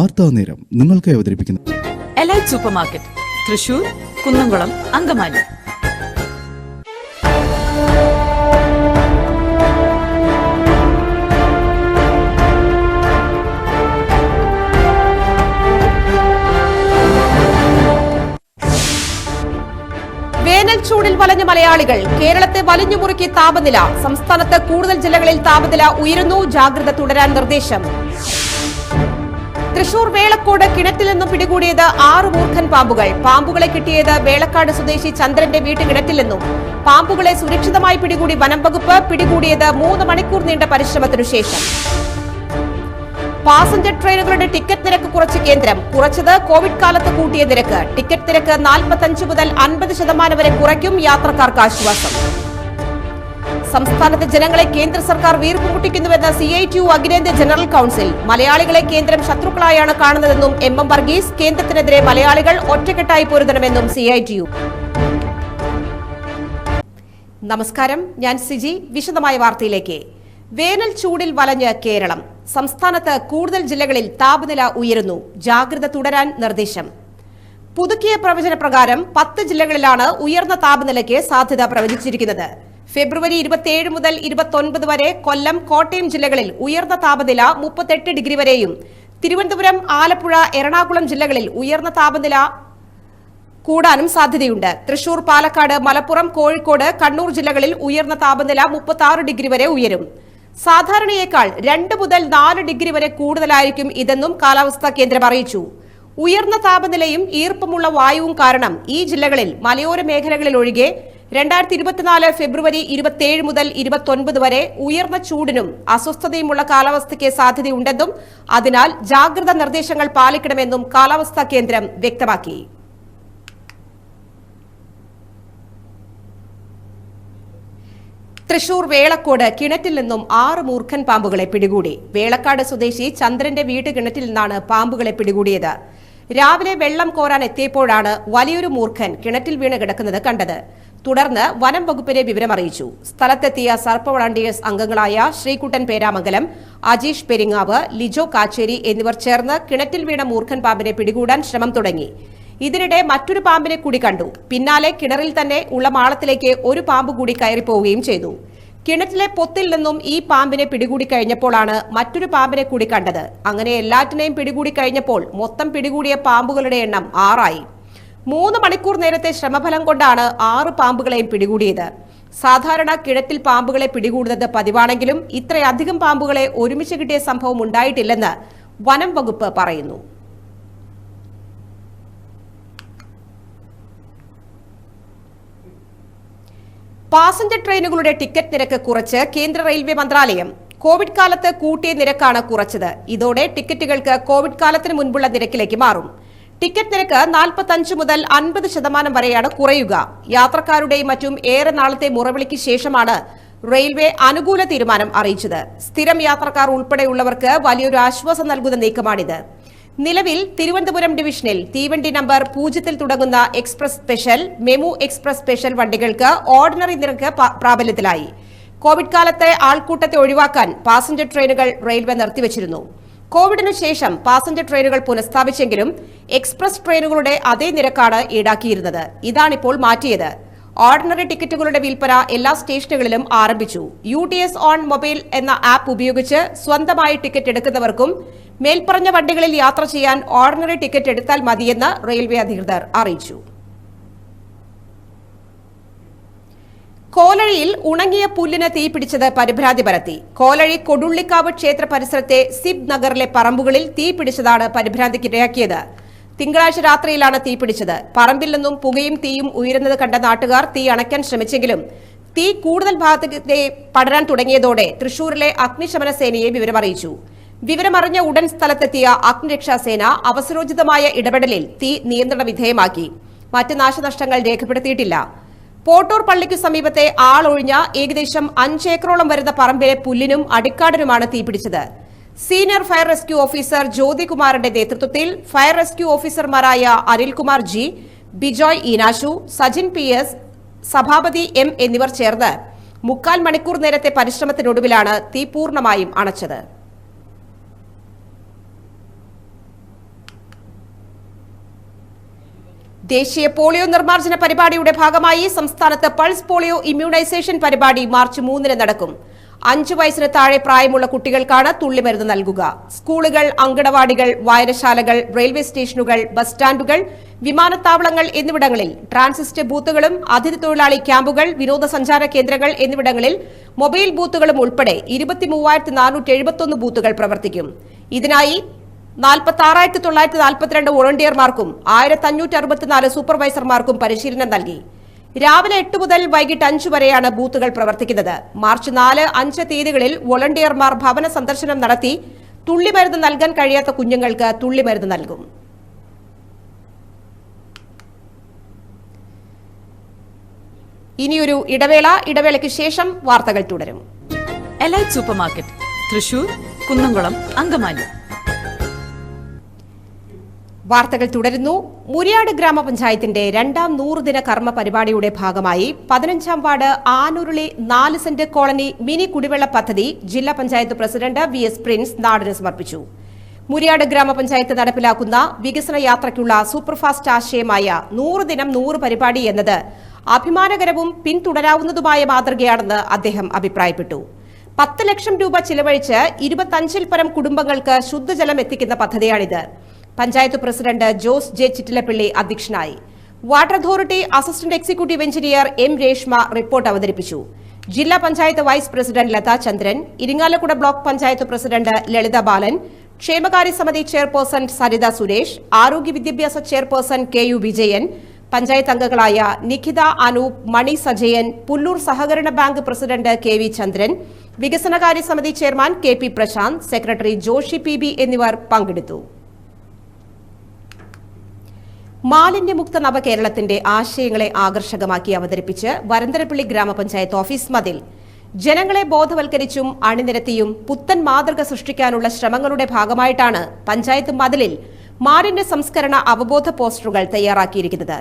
വാർത്താ നേരം നിങ്ങൾക്ക് അവതരിപ്പിക്കുന്നു. Elite supermarket Thrissur Kunnamkulam Angamaly. വേനൽ ചൂടിൽ വലഞ്ഞ മലയാളികൾ കേരളത്തെ വലഞ്ഞു മുറുക്കി താപനില. സംസ്ഥാനത്ത് കൂടുതൽ ജില്ലകളിൽ താപനില ഉയരുന്നു. ജാഗ്രത തുടരാൻ നിർദ്ദേശം. തൃശൂർ വേളക്കോട് കിണറ്റിൽ നിന്നും പിടികൂടിയത് ആറ് മൂർഖൻ പാമ്പുകൾ. പാമ്പുകളെ കിട്ടിയത് വേളക്കാട് സ്വദേശി ചന്ദ്രന്റെ വീട്ടുകിണറ്റിൽ നിന്നും. പാമ്പുകളെ സുരക്ഷിതമായി പിടികൂടി വനം വകുപ്പ് പിടികൂടിയത് മൂന്ന് മണിക്കൂർ നീണ്ട പരിശ്രമത്തിനു ശേഷം. പാസഞ്ചർ ട്രെയിനുകളുടെ ടിക്കറ്റ് നിരക്ക് കുറച്ച് കേന്ദ്രം. കുറച്ചത് കോവിഡ് കാലത്ത് കൂട്ടിയ നിരക്ക്. ടിക്കറ്റ് നിരക്ക് നാൽപ്പത്തഞ്ച് മുതൽ അൻപത് ശതമാനം വരെ കുറയ്ക്കും യാത്രക്കാർക്ക് ആശ്വാസം. സംസ്ഥാനത്തെ ജനങ്ങളെ കേന്ദ്ര സർക്കാർ വീർപ്പുമുട്ടിക്കുന്നുവെന്ന് സി ഐ ടി യു അഖിലേന്ത്യാ ജനറൽ കൌൺസിൽ. മലയാളികളെ കേന്ദ്രം ശത്രുക്കളായാണ് കാണുന്നതെന്നും എം എം വർഗീസ് കേന്ദ്രത്തിനെതിരെ മലയാളികൾ ഒറ്റക്കെട്ടായി പൊരുതണമെന്നും സി ഐ ടി യു. നമസ്കാരം. ഞാൻ സിജി. വിശദമായ വാർത്തയിലേക്ക്. വേനൽ ചൂടിൽ വലഞ്ഞ് കേരളം. സംസ്ഥാനത്ത് കൂടുതൽ ജില്ലകളിൽ താപനില ഉയരുന്നു. ജാഗ്രത തുടരാൻ നിർദ്ദേശം. പുതുക്കിയ പ്രവചന പ്രകാരം പത്ത് ജില്ലകളിലാണ് ഉയർന്ന താപനിലയ്ക്ക് സാധ്യത പ്രവചിച്ചിരിക്കുന്നത്. ഫെബ്രുവരി ഇരുപത്തിയേഴ് മുതൽ ഇരുപത്തൊൻപത് വരെ കൊല്ലം കോട്ടയം ജില്ലകളിൽ ഉയർന്ന താപനില മുപ്പത്തെട്ട് ഡിഗ്രി വരെയും. തിരുവനന്തപുരം ആലപ്പുഴ എറണാകുളം ജില്ലകളിൽ ഉയർന്ന താപനില കൂടാനും സാധ്യതയുണ്ട്. തൃശൂർ പാലക്കാട് മലപ്പുറം കോഴിക്കോട് കണ്ണൂർ ജില്ലകളിൽ ഉയർന്ന താപനില മുപ്പത്തി ഡിഗ്രി വരെ ഉയരും. സാധാരണയേക്കാൾ രണ്ട് മുതൽ നാല് ഡിഗ്രി വരെ കൂടുതലായിരിക്കും ഇതെന്നും കാലാവസ്ഥാ കേന്ദ്രം അറിയിച്ചു. ഉയർന്ന താപനിലയും ഈർപ്പമുള്ള വായുവും കാരണം ഈ ജില്ലകളിൽ മലയോര മേഖലകളിൽ ഒഴികെ രണ്ടായിരത്തി ഇരുപത്തിനാല് ഫെബ്രുവരി ഇരുപത്തിയേഴ് മുതൽ ഇരുപത്തൊൻപത് വരെ ഉയർന്ന ചൂടിനും അസ്വസ്ഥതയുമുള്ള കാലാവസ്ഥയ്ക്ക് സാധ്യതയുണ്ടെന്നും അതിനാൽ ജാഗ്രതാ നിർദ്ദേശങ്ങൾ പാലിക്കണമെന്നും കാലാവസ്ഥാ കേന്ദ്രം വ്യക്തമാക്കി. തൃശൂർ വേളക്കോട് കിണറ്റിൽ നിന്നും ആറ് മൂർഖൻ പാമ്പുകളെ പിടികൂടി. വേളക്കാട് സ്വദേശി ചന്ദ്രന്റെ വീട്ട് കിണറ്റിൽ നിന്നാണ് പാമ്പുകളെ പിടികൂടിയത്. രാവിലെ വെള്ളം കോരാൻ എത്തിയപ്പോഴാണ് വലിയൊരു മൂർഖൻ കിണറ്റിൽ വീണ് കിടക്കുന്നത് കണ്ടത്. തുടർന്ന് വനം വകുപ്പിനെ വിവരമറിയിച്ചു. സ്ഥലത്തെത്തിയ സർപ്പ വളണ്ടിയേഴ്സ് അംഗങ്ങളായ ശ്രീകുട്ടൻ പേരാമംഗലം അജീഷ് പെരിങ്ങാവ് ലിജോ കാച്ചേരി എന്നിവർ ചേർന്ന് കിണറ്റിൽ വീണ മൂർഖൻ പാമ്പിനെ പിടികൂടാൻ ശ്രമം തുടങ്ങി. ഇതിനിടെ മറ്റൊരു പാമ്പിനെ കൂടി കണ്ടു. പിന്നാലെ കിണറിൽ തന്നെ ഉള്ള മാളത്തിലേക്ക് ഒരു പാമ്പ് കൂടി കയറിപ്പോവുകയും ചെയ്തു. കിണറ്റിലെ പൊത്തിൽ നിന്നും ഈ പാമ്പിനെ പിടികൂടി കഴിഞ്ഞപ്പോഴാണ് മറ്റൊരു പാമ്പിനെ കൂടി കണ്ടത്. അങ്ങനെ എല്ലാറ്റിനെയും പിടികൂടി കഴിഞ്ഞപ്പോൾ മൊത്തം പിടികൂടിയ പാമ്പുകളുടെ എണ്ണം ആറായി. മൂന്ന് മണിക്കൂർ നേരത്തെ ശ്രമഫലം കൊണ്ടാണ് ആറ് പാമ്പുകളെയും പിടികൂടിയത്. സാധാരണ കിഴക്കിൽ പാമ്പുകളെ പിടികൂടുന്നത് പതിവാണെങ്കിലും ഇത്രയധികം പാമ്പുകളെ ഒരുമിച്ച് കിട്ടിയ സംഭവം ഉണ്ടായിട്ടില്ലെന്ന് വനം വകുപ്പ് പറയുന്നു. പാസഞ്ചർ ട്രെയിനുകളുടെ ടിക്കറ്റ് നിരക്ക് കുറച്ച് കേന്ദ്ര റെയിൽവേ മന്ത്രാലയം കോവിഡ് കാലത്ത് കൂട്ടിയ നിരക്കാണ് കുറച്ചത്. ഇതോടെ ടിക്കറ്റുകൾക്ക് കോവിഡ് കാലത്തിന് മുൻപുള്ള നിരക്കിലേക്ക് മാറും. ടിക്കറ്റ് നിരക്ക് നാൽപ്പത്തഞ്ച് മുതൽ അൻപത് ശതമാനം വരെയാണ് കുറയുക. യാത്രക്കാരുടെയും മറ്റും ഏറെ നാളത്തെ മുറവിളിക്ക് ശേഷമാണ് റെയിൽവേ അനുകൂല തീരുമാനം അറിയിച്ചത്. സ്ഥിരം യാത്രക്കാർ ഉൾപ്പെടെയുള്ളവർക്ക് വലിയൊരു ആശ്വാസം നൽകുന്ന നീക്കമാണിത്. നിലവിൽ തിരുവനന്തപുരം ഡിവിഷനിൽ തീവണ്ടി നമ്പർ പൂജ്യത്തിൽ തുടങ്ങുന്ന express special MEMU express special വണ്ടികൾക്ക് ഓർഡിനറി നിരക്ക് പ്രാബല്യത്തിലായി. കോവിഡ് കാലത്തെ ആൾക്കൂട്ടത്തെ ഒഴിവാക്കാൻ പാസഞ്ചർ ട്രെയിനുകൾ റെയിൽവേ നിർത്തിവച്ചിരുന്നു. കോവിഡിനു ശേഷം പാസഞ്ചർ ട്രെയിനുകൾ പുനഃസ്ഥാപിച്ചെങ്കിലും എക്സ്പ്രസ് ട്രെയിനുകളുടെ അതേ നിരക്കാണ് ഈടാക്കിയിരുന്നത്. ഇതാണിപ്പോൾ മാറ്റിയത്. ഓർഡിനറി ടിക്കറ്റുകളുടെ വിൽപ്പന എല്ലാ സ്റ്റേഷനുകളിലും ആരംഭിച്ചു. U T S on mobile എന്ന ആപ്പ് ഉപയോഗിച്ച് സ്വന്തമായി ടിക്കറ്റ് എടുക്കുന്നവർക്കും മേൽപ്പറഞ്ഞ വണ്ടികളിൽ യാത്ര ചെയ്യാൻ ഓർഡിനറി ടിക്കറ്റ് എടുത്താൽ മതിയെന്ന് റെയിൽവേ അധികൃതർ അറിയിച്ചു. കോലഴിയിൽ ഉണങ്ങിയ പുല്ലിന് തീപിടിച്ചത് പരിഭ്രാന്തി പരത്തി. കോലഴി കൊടുള്ളിക്കാവ് ക്ഷേത്ര പരിസരത്തെ സിബ് നഗറിലെ പറമ്പുകളിൽ തീപിടിച്ചതാണ് പരിഭ്രാന്തിക്കിരയാക്കിയത് തിങ്കളാഴ്ച രാത്രിയിലാണ് തീപിടിച്ചത് പറമ്പിൽ നിന്നും പുകയും തീയും ഉയരുന്നത് കണ്ട നാട്ടുകാർ തീ അണയ്ക്കാൻ ശ്രമിച്ചെങ്കിലും തീ കൂടുതൽ ഭാഗത്തേക്ക് പടരാൻ തുടങ്ങിയതോടെ തൃശൂരിലെ അഗ്നിശമന സേനയെ വിവരമറിയിച്ചു. വിവരമറിഞ്ഞ ഉടൻ സ്ഥലത്തെത്തിയ അഗ്നിരക്ഷാസേന അവസരോചിതമായ ഇടപെടലിൽ തീ നിയന്ത്രണ വിധേയമാക്കി. മറ്റ് നാശനഷ്ടങ്ങൾ രേഖപ്പെടുത്തിയിട്ടില്ല. പോട്ടൂർ പള്ളിക്കു സമീപത്തെ ആളൊഴിഞ്ഞ ഏകദേശം അഞ്ചേക്കറോളം വരുന്ന പറമ്പിലെ പുല്ലിനും അടിക്കാടിനുമാണ് തീപിടിച്ചത്. സീനിയർ ഫയർ റെസ്ക്യൂ ഓഫീസർ ജ്യോതികുമാറിന്റെ നേതൃത്വത്തിൽ ഫയർ റെസ്ക്യൂ ഓഫീസർമാരായ Anilkumar G Bijoy Eenashu Sajin P S Sabhapathi M എന്നിവർ ചേർന്ന് മുക്കാൽ മണിക്കൂർ നേരത്തെ പരിശ്രമത്തിനൊടുവിലാണ് തീ പൂർണമായും അണച്ചത്. ദേശീയ പോളിയോ നിർമ്മാർജന പരിപാടിയുടെ ഭാഗമായി സംസ്ഥാനത്ത് പൾസ് പോളിയോ ഇമ്മ്യൂണൈസേഷൻ പരിപാടി മാർച്ച് മൂന്നിന് നടക്കും. അഞ്ചു വയസ്സിന് താഴെ പ്രായമുള്ള കുട്ടികൾക്കാണ് തുള്ളിമരുന്ന് നൽകുക. സ്കൂളുകൾ അങ്കണവാടികൾ വായനശാലകൾ റെയിൽവേ സ്റ്റേഷനുകൾ ബസ് സ്റ്റാൻഡുകൾ വിമാനത്താവളങ്ങൾ എന്നിവിടങ്ങളിൽ ട്രാൻസിസ്റ്റ് ബൂത്തുകളും അതിഥി തൊഴിലാളി ക്യാമ്പുകൾ വിനോദസഞ്ചാര കേന്ദ്രങ്ങൾ എന്നിവിടങ്ങളിൽ മൊബൈൽ ബൂത്തുകളും ഉൾപ്പെടെ ഇരുപത്തിമൂവായിരത്തി ബൂത്തുകൾ പ്രവർത്തിക്കും. ഇതിനായി നാൽപ്പത്തി ആറായിരത്തി തൊള്ളായിരത്തി നാൽപ്പത്തിരണ്ട് വോളണ്ടിയർമാർക്കും ആയിരത്തി അഞ്ഞൂറ്റി അറുപത്തിനാല് സൂപ്പർവൈസർമാർക്കും പരിശീലനം നൽകി. രാവിലെ എട്ട് മുതൽ വൈകിട്ട് അഞ്ച് വരെയാണ് ബൂത്തുകൾ പ്രവർത്തിക്കുന്നത്. മാർച്ച് നാല് അഞ്ച് തീയതികളിൽ വോളണ്ടിയർമാർ ഭവന സന്ദർശനം നടത്തി തുള്ളിമരുന്ന് നൽകാൻ കഴിയാത്ത കുഞ്ഞുങ്ങൾക്ക് തുള്ളിമരുന്ന് നൽകും. ഇനിയൊരു ഇടവേള. ഇടവേളയ്ക്ക് ശേഷം വാർത്തകൾ തുടരും. എലൈറ്റ് സൂപ്പർമാർക്കറ്റ് തൃശൂർ കുന്നംകുളം അങ്കമാലി വാർത്തകൾ തുടരുന്നു. മുരിയാട് ഗ്രാമപഞ്ചായത്തിന്റെ രണ്ടാം നൂറുദിന കർമ്മ പരിപാടിയുടെ ഭാഗമായി പതിനഞ്ചാം വാർഡ് ആനുരുളി നാല് സെന്റ് കോളനി മിനി കുടിവെള്ള പദ്ധതി ജില്ലാ panchayat president V S Prince നാടിന് സമർപ്പിച്ചു. മുരിയാട് ഗ്രാമപഞ്ചായത്ത് നടപ്പിലാക്കുന്ന വികസന യാത്രയ്ക്കുള്ള സൂപ്പർഫാസ്റ്റ് ആശയമായ നൂറ് ദിനം നൂറ് പരിപാടി എന്നത് അഭിമാനകരവും പിന്തുടരാവുന്നതുമായ മാതൃകയാണെന്ന് അദ്ദേഹം അഭിപ്രായപ്പെട്ടു. പത്ത് ലക്ഷം രൂപ ചിലവഴിച്ച് ഇരുപത്തഞ്ചിൽ പരം കുടുംബങ്ങൾക്ക് ശുദ്ധജലം എത്തിക്കുന്ന പദ്ധതിയാണിത്. പഞ്ചായത്ത് പ്രസിഡന്റ് ജോസ് ജെ ചിറ്റിലപ്പിള്ളി അധ്യക്ഷനായി. Water authority assistant executive engineer M Reshma report അവതരിപ്പിച്ചു. ജില്ലാ panchayat vice president Latha Chandran Irinjalakuda block panchayat president Lalitha Balan ക്ഷേമകാര്യ സമിതി ചെയർപേഴ്സൺ സരിത സുരേഷ് ആരോഗ്യ വിദ്യാഭ്യാസ chairperson K U Vijayan panchayat അംഗങ്ങളായ നിഖിത അനൂപ് മണി സജയൻ പുല്ലൂർ സഹകരണ bank president K V Chandran വികസനകാര്യ സമിതി chairman K P Prashanth secretary Joshy P B എന്നിവർ പങ്കെടുത്തു. മാലിന്യമുക്ത നവകേരളത്തിന്റെ ആശയങ്ങളെ ആകർഷകമാക്കി അവതരിപ്പിച്ച് വരന്തരപ്പള്ളി ഗ്രാമപഞ്ചായത്ത് ഓഫീസ് മതിൽ. ജനങ്ങളെ ബോധവൽക്കരിച്ചും അണിനിരത്തിയും പുത്തൻ മാതൃക സൃഷ്ടിക്കാനുള്ള ശ്രമങ്ങളുടെ ഭാഗമായിട്ടാണ് പഞ്ചായത്ത് മതിലിൽ മാലിന്യ സംസ്കരണ അവബോധ പോസ്റ്ററുകൾ തയ്യാറാക്കിയിരിക്കുന്നത്.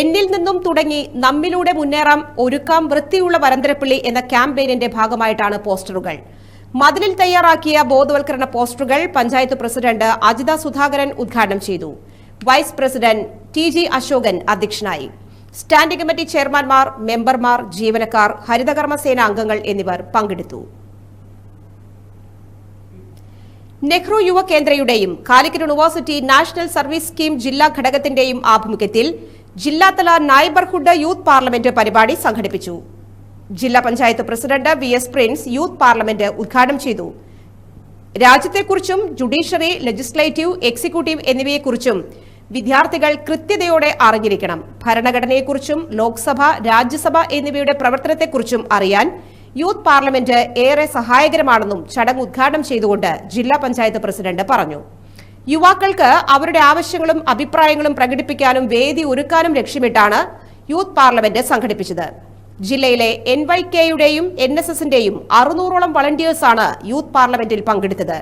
എന്നിൽ നിന്നും തുടങ്ങി നമ്മിലൂടെ മുന്നേറാം ഒരുക്കാം വൃത്തിയുള്ള വരന്തരപ്പള്ളി എന്ന ക്യാമ്പയിനിന്റെ ഭാഗമായിട്ടാണ് പോസ്റ്ററുകൾ. മതിലിൽ തയ്യാറാക്കിയ ബോധവൽക്കരണ പോസ്റ്ററുകൾ പഞ്ചായത്ത് പ്രസിഡന്റ് അജിത സുധാകരൻ ഉദ്ഘാടനം ചെയ്തു. Vice president T G Ashokan അധ്യക്ഷനായി. സ്റ്റാൻഡിംഗ് കമ്മിറ്റി ചെയർമാൻമാർ മെമ്പർമാർ ജീവനക്കാർ ഹരിതകർമ്മസേന അംഗങ്ങൾ എന്നിവർ പങ്കെടുത്തു. നെഹ്റു യുവ കേന്ദ്രയുടെയും Calicut university national service scheme ജില്ലാ ഘടകത്തിന്റെയും ആഭിമുഖ്യത്തിൽ ജില്ലാതല നൈബർഹുഡ് യൂത്ത് പാർലമെന്റ് പരിപാടി സംഘടിപ്പിച്ചു. ജില്ലാ panchayat president V S Prince youth parliament ഉദ്ഘാടനം ചെയ്തു. രാജ്യത്തെക്കുറിച്ചും ജുഡീഷ്യറി ലെജിസ്ലേറ്റീവ് എക്സിക്യൂട്ടീവ് എന്നിവയെക്കുറിച്ചും വിദ്യാർത്ഥികൾ കൃത്യതയോടെ അറിഞ്ഞിരിക്കണം. ഭരണഘടനയെക്കുറിച്ചും ലോക്സഭ രാജ്യസഭ എന്നിവയുടെ പ്രവർത്തനത്തെക്കുറിച്ചും അറിയാൻ യൂത്ത് പാർലമെന്റ് ഏറെ സഹായകരമാണെന്നും ചടങ്ങ് ഉദ്ഘാടനം ചെയ്തുകൊണ്ട് ജില്ലാ പഞ്ചായത്ത് പ്രസിഡന്റ് പറഞ്ഞു. യുവാക്കൾക്ക് അവരുടെ ആവശ്യങ്ങളും അഭിപ്രായങ്ങളും പ്രകടിപ്പിക്കാനും വേദി ഒരുക്കാനും ലക്ഷ്യമിട്ടാണ് യൂത്ത് പാർലമെന്റ് സംഘടിപ്പിച്ചത്. ജില്ലയിലെ എൻ വൈ കെയുടെയും എൻ എസ് എസിന്റെയും അറുന്നൂറോളം വളണ്ടിയേഴ്സാണ് യൂത്ത് പാർലമെന്റിൽ പങ്കെടുത്തത്.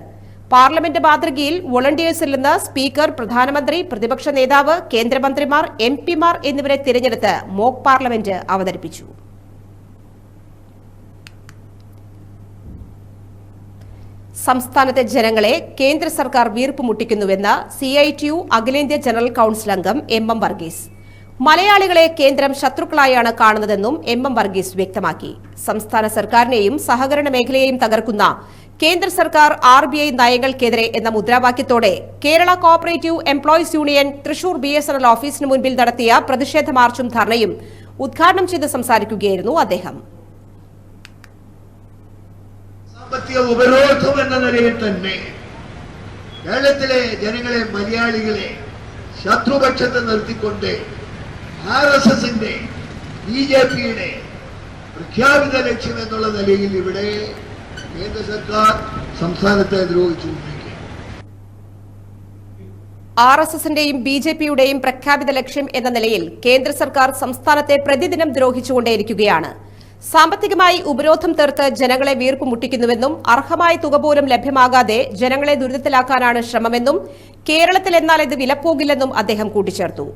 പാർലമെന്റ് മാതൃകയിൽ വോളണ്ടിയേഴ്സിൽ നിന്ന് സ്പീക്കർ പ്രധാനമന്ത്രി പ്രതിപക്ഷ നേതാവ് കേന്ദ്രമന്ത്രിമാർ എം പിമാർ എന്നിവരെ തിരഞ്ഞെടുത്ത് മോക്ക് പാർലമെന്റ് അവതരിപ്പിച്ചു. സംസ്ഥാനത്തെ ജനങ്ങളെ കേന്ദ്ര സർക്കാർ വീർപ്പ് മുട്ടിക്കുന്നുവെന്ന് സി ഐ ടി യു അഖിലേന്ത്യാ ജനറൽ കൌൺസിൽ അംഗം എം എം വർഗീസ്. മലയാളികളെ കേന്ദ്രം ശത്രുക്കളായാണ് കാണുന്നതെന്നും എം എം വർഗീസ് വ്യക്തമാക്കി. സംസ്ഥാന സർക്കാരിനെയും സഹകരണ മേഖലയെയും തകർക്കുന്ന കേന്ദ്ര സർക്കാർ ആർ ബി ഐ നയങ്ങൾക്കെതിരെ എന്ന മുദ്രാവാക്യത്തോടെ Kerala cooperative employees union Thrissur B S N L ഓഫീസിന് മുൻപിൽ നടത്തിയ പ്രതിഷേധ മാർച്ചും ധർണയും ഉദ്ഘാടനം ചെയ്ത് സംസാരിക്കുകയായിരുന്നു അദ്ദേഹം. സാമ്പത്തിക ഉപരോധം എന്ന നിലയിൽ തന്നെ കേരളത്തിലെ ജനങ്ങളെ മലയാളികളെ ശത്രുപക്ഷത്ത് നിർത്തിക്കൊണ്ട് ആർ എസ് എസിന്റെ ബി ജെ പിയുടെ പ്രഖ്യാപിത ലക്ഷ്യം എന്നുള്ള നിലയിൽ ഇവിടെ കേന്ദ്ര സർക്കാർ സംസ്ഥാനത്തെ ദ്രോഹിച്ചു ആർ എസ് എസിന്റെയും ബി ജെ പിയുടെയും പ്രഖ്യാപിത ലക്ഷ്യം എന്ന നിലയിൽ കേന്ദ്ര സർക്കാർ സംസ്ഥാനത്തെ പ്രതിദിനം ദ്രോഹിച്ചുകൊണ്ടേയിരിക്കുകയാണ്. സാമ്പത്തികമായി ഉപരോധം തീർത്ത് ജനങ്ങളെ വീർപ്പ് മുട്ടിക്കുന്നുവെന്നും അർഹമായ തുക പോലും ലഭ്യമാകാതെ ജനങ്ങളെ ദുരിതത്തിലാക്കാനാണ് ശ്രമമെന്നും കേരളത്തിൽ എന്നാൽ ഇത് വിലപ്പോകില്ലെന്നും അദ്ദേഹം കൂട്ടിച്ചേർത്തു.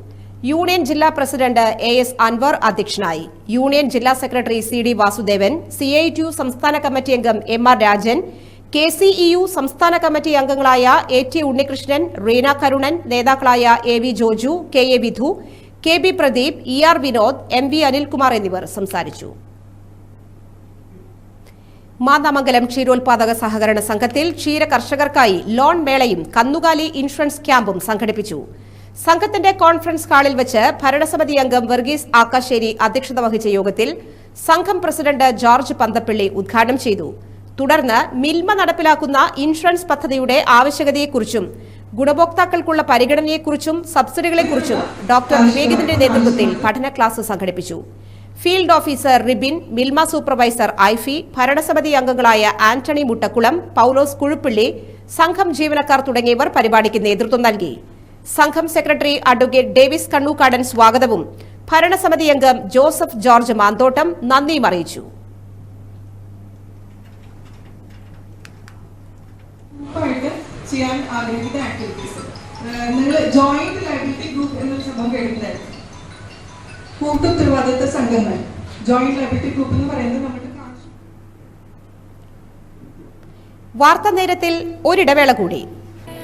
യൂണിയൻ ജില്ലാ പ്രസിഡന്റ് എ എസ് അൻവർ അധ്യക്ഷനായി. യൂണിയൻ ജില്ലാ secretary C D Vasudevan C I T U സംസ്ഥാന കമ്മിറ്റി അംഗം M R Rajan K C E U സംസ്ഥാന കമ്മിറ്റി അംഗങ്ങളായ എ ടി ഉണ്ണികൃഷ്ണൻ റീന കരുണൻ നേതാക്കളായ A V Joju K A Vidhu K B Pradeep E R Vinod M V Anilkumar എന്നിവർ സംസാരിച്ചു. മാന്നാമംഗലം ക്ഷീരോത്പാദക സഹകരണ സംഘത്തിൽ ക്ഷീര കർഷകർക്കായി ലോൺ മേളയും കന്നുകാലി ഇൻഷുറൻസ് ക്യാമ്പും സംഘടിപ്പിച്ചു. സംഘത്തിന്റെ കോൺഫറൻസ് ഹാളിൽ വെച്ച് ഭരണസമിതി അംഗം വർഗീസ് ആക്കാശ്ശേരി അധ്യക്ഷത വഹിച്ച യോഗത്തിൽ സംഘം പ്രസിഡന്റ് ജോർജ് പന്തപ്പള്ളി ഉദ്ഘാടനം ചെയ്തു. തുടർന്ന് മിൽമ നടപ്പിലാക്കുന്ന ഇൻഷുറൻസ് പദ്ധതിയുടെ ആവശ്യകതയെക്കുറിച്ചും ഗുണഭോക്താക്കൾക്കുള്ള പരിഗണനയെക്കുറിച്ചും സബ്സിഡികളെക്കുറിച്ചും ഡോക്ടർ വിവേകത്തിന്റെ നേതൃത്വത്തിൽ പഠന ക്ലാസ് സംഘടിപ്പിച്ചു. Field officer Ribin Milma supervisor Aifi ഭരണസമിതി അംഗങ്ങളായ ആന്റണി മുട്ടക്കുളം പൌലോസ് കുഴുപ്പിള്ളി സംഘം ജീവനക്കാർ തുടങ്ങിയവർ പരിപാടിക്ക് നേതൃത്വം നൽകി. സംഘം സെക്രട്ടറി അഡ്വക്കേറ്റ് ഡേവിസ് കണ്ണൂക്കാടൻ സ്വാഗതവും. ഭരണസമിതി അംഗം ജോസഫ് ജോർജ് മാന്തോട്ടം നന്ദിയും അറിയിച്ചു. വാർത്ത ചെയ്യാൻ ആഗ്രഹിക്കുന്ന ആക്ടിവിറ്റീസ് നിങ്ങൾ ജോയിന്റ് ലൈബിലിറ്റി ഗ്രൂപ്പ് എന്നൊരു സംഭവം കേട്ടിട്ടുണ്ടായിരുന്നു. കൂട്ടുത്തരവാദിത്ത സംഘങ്ങൾ. ജോയിന്റ് ലൈബിലിറ്റി ഗ്രൂപ്പ് എന്ന് പറയുന്നത് നമ്മുടെ വാർത്താ നേരത്തിൽ ഒരിടവേള കൂടി.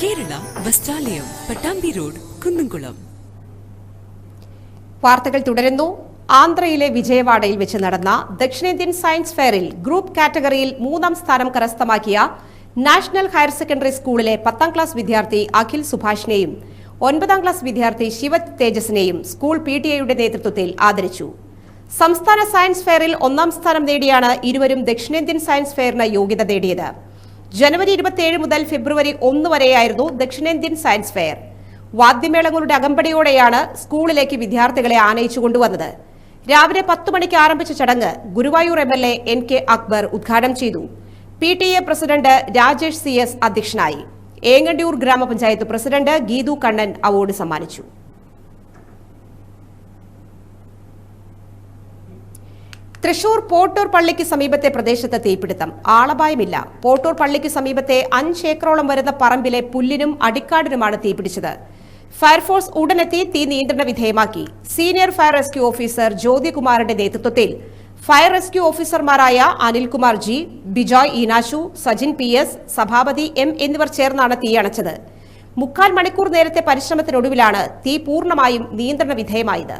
കേരള വസ്ത്രാലയം പട്ടാമ്പി റോഡ് കുന്നംകുളം. വാർത്തകൾ തുടരുന്നു. ആന്ധ്രയിലെ വിജയവാഡയിൽ വെച്ച് നടന്ന ദക്ഷിണേന്ത്യൻ സയൻസ് ഫെയറിൽ ഗ്രൂപ്പ് കാറ്റഗറിയിൽ മൂന്നാം സ്ഥാനം കരസ്ഥമാക്കിയ നാഷണൽ ഹയർ സെക്കൻഡറി സ്കൂളിലെ പത്താം ക്ലാസ് വിദ്യാർത്ഥി അഖിൽ സുഭാഷിനെയും ഒൻപതാം ക്ലാസ് വിദ്യാർത്ഥി ശിവത് തേജസിനെയും സ്കൂൾ പി ടി നേതൃത്വത്തിൽ ആദരിച്ചു. സംസ്ഥാന സയൻസ് ഫെയറിൽ ഒന്നാം സ്ഥാനം നേടിയാണ് ഇരുവരും ദക്ഷിണേന്ത്യൻ സയൻസ് ഫെയറിന് യോഗ്യത നേടിയത്. ജനുവരി ഇരുപത്തിയേഴ് മുതൽ ഫെബ്രുവരി ഒന്ന് വരെയായിരുന്നു ദക്ഷിണേന്ത്യൻ സയൻസ് ഫെയർ. വാദ്യമേളങ്ങളുടെ അകമ്പടിയോടെയാണ് സ്കൂളിലേക്ക് വിദ്യാർത്ഥികളെ ആനയിച്ചു കൊണ്ടുവന്നത്. രാവിലെ പത്ത് മണിക്ക് ആരംഭിച്ച ചടങ്ങ് Guruvayur M L A N K Akbar ഉദ്ഘാടനം ചെയ്തു. P T A president Rajesh C S അധ്യക്ഷനായി. ഏങ്ങണ്ടിയൂർ ഗ്രാമപഞ്ചായത്ത് പ്രസിഡന്റ് ഗീതു കണ്ണൻ അവാർഡ് സമ്മാനിച്ചു. തൃശൂർ പോട്ടൂർ പള്ളിക്ക് സമീപത്തെ പ്രദേശത്ത് തീപിടുത്തം. ആളപായമില്ല. പോട്ടൂർ പള്ളിക്ക് സമീപത്തെ അഞ്ച് ഏക്കറോളം വരുന്ന പറമ്പിലെ പുല്ലിനും അടിക്കാടിനുമാണ് തീപിടിച്ചത്. ഫയർഫോഴ്സ് ഉടനെത്തി തീ നിയന്ത്രണ വിധേയമാക്കി. സീനിയർ ഫയർ റെസ്ക്യൂ ഓഫീസർ ജ്യോതികുമാറിന്റെ നേതൃത്വത്തിൽ. ഫയർ റെസ്ക്യൂ ഓഫീസർമാരായ Anilkumar G Bijoy Eenashu Sajin P S Sabhapathi M എന്നിവർ ചേർന്നാണ് തീ തീയണച്ചത് മുക്കാൽ മണിക്കൂർ നേരത്തെ പരിശ്രമത്തിനൊടുവിലാണ് തീ പൂർണമായും നിയന്ത്രണ വിധേയമായത്.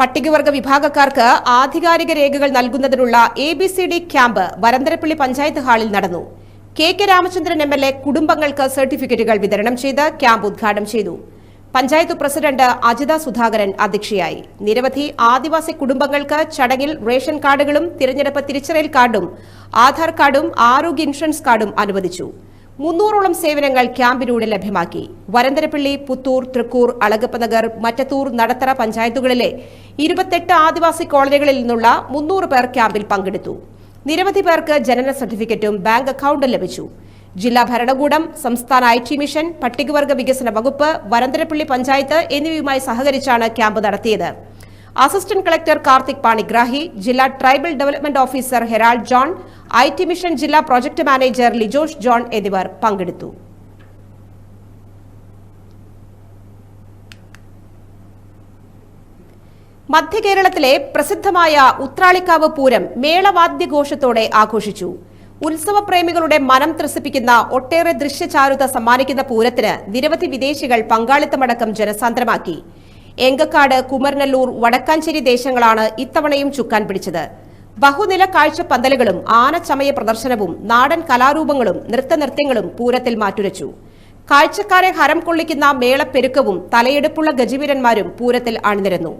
പട്ടികവർഗ വിഭാഗക്കാർക്ക് ആധികാരിക രേഖകൾ നൽകുന്നതിനുള്ള A B C D camp Varantharappilly panchayat ഹാളിൽ നടന്നു. K K Ramachandran M L A കുടുംബങ്ങൾക്ക് സർട്ടിഫിക്കറ്റുകൾ വിതരണം ചെയ്ത് ക്യാമ്പ് ഉദ്ഘാടനം ചെയ്തു. പഞ്ചായത്ത് പ്രസിഡന്റ് അജിത സുധാകരൻ അധ്യക്ഷയായി. നിരവധി ആദിവാസി കുടുംബങ്ങൾക്ക് ചടങ്ങിൽ റേഷൻ കാർഡുകളും തിരഞ്ഞെടുപ്പ് തിരിച്ചറിയൽ കാർഡും ആധാർ കാർഡും ആരോഗ്യ ഇൻഷുറൻസ് കാർഡും അനുവദിച്ചു. മുന്നൂറോളം സേവനങ്ങൾ ക്യാമ്പിലൂടെ ലഭ്യമാക്കി. വരന്തരപ്പള്ളി പുത്തൂർ തൃക്കൂർ അളഗപ്പനഗർ മറ്റത്തൂർ നടത്തറ പഞ്ചായത്തുകളിലെ ഇരുപത്തെട്ട് ആദിവാസി കോളനികളിൽ നിന്നുള്ള മുന്നൂറ് പേർ ക്യാമ്പിൽ പങ്കെടുത്തു. നിരവധി പേർക്ക് ജനന സർട്ടിഫിക്കറ്റും ബാങ്ക് അക്കൌണ്ടും ലഭിച്ചു. ജില്ലാ ഭരണകൂടം സംസ്ഥാന ഐ ടി മിഷൻ പട്ടികവർഗ വികസന വകുപ്പ് വരന്തരപ്പള്ളി പഞ്ചായത്ത് എന്നിവയുമായി സഹകരിച്ചാണ് ക്യാമ്പ് നടത്തിയത്. അസിസ്റ്റന്റ് കളക്ടർ കാർത്തിക് പാണിഗ്രാഹി ജില്ലാ tribal development officer Harold John I T mission ജില്ലാ പ്രോജക്ട് മാനേജർ ലിജോഷ് ജോൺ എന്നിവർ പങ്കെടുത്തു. മധ്യകേരളത്തിലെ പ്രസിദ്ധമായ ഉത്രാളിക്കാവ് പൂരം മേളവാദ്യഘോഷത്തോടെ ആഘോഷിച്ചു. ഉത്സവപ്രേമികളുടെ മനം ത്രസിപ്പിക്കുന്ന ഒട്ടേറെ ദൃശ്യചാരുത സമ്മാനിക്കുന്ന പൂരത്തിന് നിരവധി വിദേശികൾ പങ്കാളിത്തമടക്കം ജനസാന്ദ്രമാക്കി. എങ്കക്കാട് കുമരനല്ലൂർ വടക്കാഞ്ചേരി ദേശങ്ങളാണ് ഇത്തവണയും ചുക്കാൻ പിടിച്ചത്. ബഹുനില കാഴ്ച പന്തലുകളും ആനച്ചമയ പ്രദർശനവും നാടൻ കലാരൂപങ്ങളും നൃത്തനൃത്യങ്ങളും പൂരത്തിൽ മാറ്റുരച്ചു. കാഴ്ചക്കാരെ ഹരം കൊള്ളിക്കുന്ന മേളപ്പെരുക്കവും തലയെടുപ്പുള്ള ഗജവീരന്മാരും പൂരത്തിൽ അണിനിരന്നു.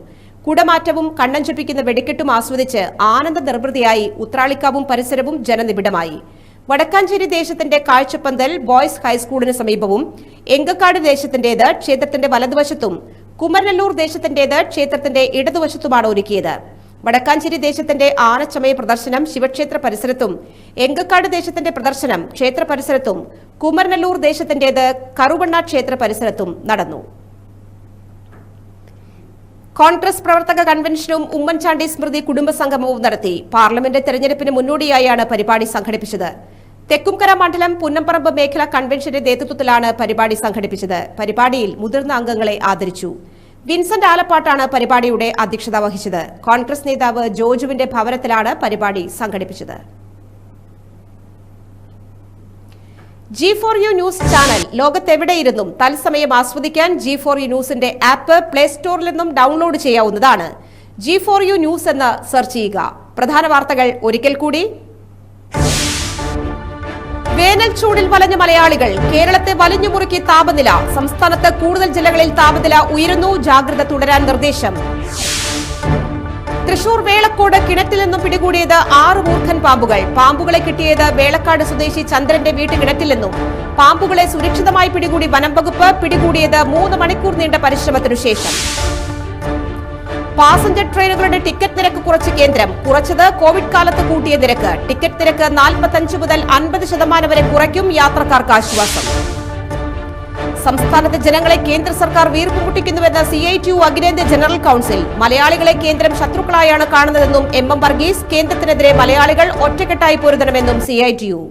കുടമാറ്റവും കണ്ണഞ്ചൊപ്പിക്കുന്ന വെടിക്കെട്ടും ആസ്വദിച്ച് ആനന്ദ നിർവൃതിയായി ഉത്രാളിക്കാവും പരിസരവും ജനനിബിഡമായി. വടക്കാഞ്ചേരി ദേശത്തിന്റെ കാഴ്ചപ്പന്തൽ ബോയ്സ് ഹൈസ്കൂളിന് സമീപവും എങ്കക്കാട് ദേശത്തിന്റേത് ക്ഷേത്രത്തിന്റെ വലതുവശത്തും കുമരനല്ലൂർ ദേശത്തിന്റേത് ക്ഷേത്രത്തിന്റെ ഇടതുവശത്തുമാണ് ഒരുക്കിയത്. വടക്കാഞ്ചേരി ദേശത്തിന്റെ ആനച്ചമയ പ്രദർശനം ശിവക്ഷേത്ര പരിസരത്തും എങ്കക്കാട് ദേശത്തിന്റെ പ്രദർശനം ക്ഷേത്ര പരിസരത്തും കുമരനല്ലൂർ ദേശത്തിന്റേത് കറുവണ്ണ ക്ഷേത്ര പരിസരത്തും നടന്നു. കോൺഗ്രസ് പ്രവർത്തക കൺവെൻഷനും ഉമ്മൻചാണ്ടി സ്മൃതി കുടുംബസംഗമവും നടത്തി. പാർലമെന്റ് തെരഞ്ഞെടുപ്പിന് മുന്നോടിയായാണ് പരിപാടി സംഘടിപ്പിച്ചത്. തെക്കുംകര മണ്ഡലം പുന്നംപറമ്പ് മേഖല കൺവെൻഷന്റെ നേതൃത്വത്തിലാണ് പരിപാടി സംഘടിപ്പിച്ചത്. പരിപാടിയിൽ മുതിർന്ന അംഗങ്ങളെ ആദരിച്ചു. വിൻസെന്റ് ആലപ്പാട്ടാണ് പരിപാടിയുടെ അധ്യക്ഷത വഹിച്ചത്. കോൺഗ്രസ് നേതാവ് ജോജുവിന്റെ ഭവനത്തിലാണ് പരിപാടി സംഘടിപ്പിച്ചത്. G four U news channel ലോകത്തെവിടെയിരുന്നും തത്സമയം ആസ്വദിക്കാൻ ജി ഫോർ യു ന്യൂസിന്റെ ആപ്പ് പ്ലേ സ്റ്റോറിൽ നിന്നും ഡൗൺലോഡ് ചെയ്യാവുന്നതാണ്. ജി ഫോർ യു ന്യൂസ് എന്ന് സെർച്ച് ചെയ്യുക. പ്രധാന വാർത്തകൾ ഒരിക്കൽ കൂടി വേനൽ ചൂടിൽ വലഞ്ഞ മലയാളികൾ കേരളത്തെ വലിഞ്ഞു മുറുക്കി താപനില സംസ്ഥാനത്ത് കൂടുതൽ ജില്ലകളിൽ താപനില ഉയരുന്നു. ജാഗ്രത തുടരാൻ നിർദ്ദേശം. തൃശൂർ വേളക്കോട് കിണറ്റിൽ നിന്നും പിടികൂടിയത് ആറ് മൂർഖൻ പാമ്പുകൾ. പാമ്പുകളെ കിട്ടിയത് വേളക്കാട് സ്വദേശി ചന്ദ്രന്റെ വീട്ടുകിണറ്റിൽ നിന്നും. പാമ്പുകളെ സുരക്ഷിതമായി പിടികൂടി വനം വകുപ്പ് പിടികൂടിയത് മൂന്ന് മണിക്കൂർ നീണ്ട പരിശ്രമത്തിനു ശേഷം. പാസഞ്ചർ ട്രെയിനുകളുടെ ടിക്കറ്റ് നിരക്ക് കുറച്ച് കേന്ദ്രം. കുറച്ചത് കോവിഡ് കാലത്ത് കൂട്ടിയ നിരക്ക്. ടിക്കറ്റ് നിരക്ക് നാൽപ്പത്തഞ്ച് മുതൽ അൻപത് ശതമാനം വരെ കുറയ്ക്കും യാത്രക്കാർക്ക് ആശ്വാസം. സംസ്ഥാനത്തെ ജനങ്ങളെ കേന്ദ്ര സർക്കാർ വീർപ്പ് മുട്ടിക്കുന്നുവെന്ന് സി ഐ ടി യു അഖിലേന്ത്യാ ജനറൽ കൌൺസിൽ. മലയാളികളെ കേന്ദ്രം ശത്രുക്കളായാണ് കാണുന്നതെന്നും എം എം വർഗീസ് കേന്ദ്രത്തിനെതിരെ മലയാളികൾ ഒറ്റക്കെട്ടായി പൊരുതണമെന്നും സി ഐ ടി യു.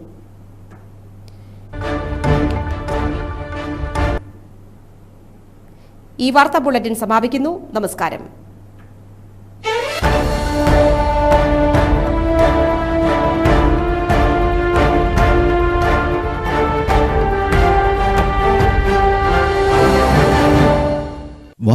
ഈ വാർത്താ ബുള്ളറ്റിൻ സമാപിക്കുന്നു. നമസ്കാരം.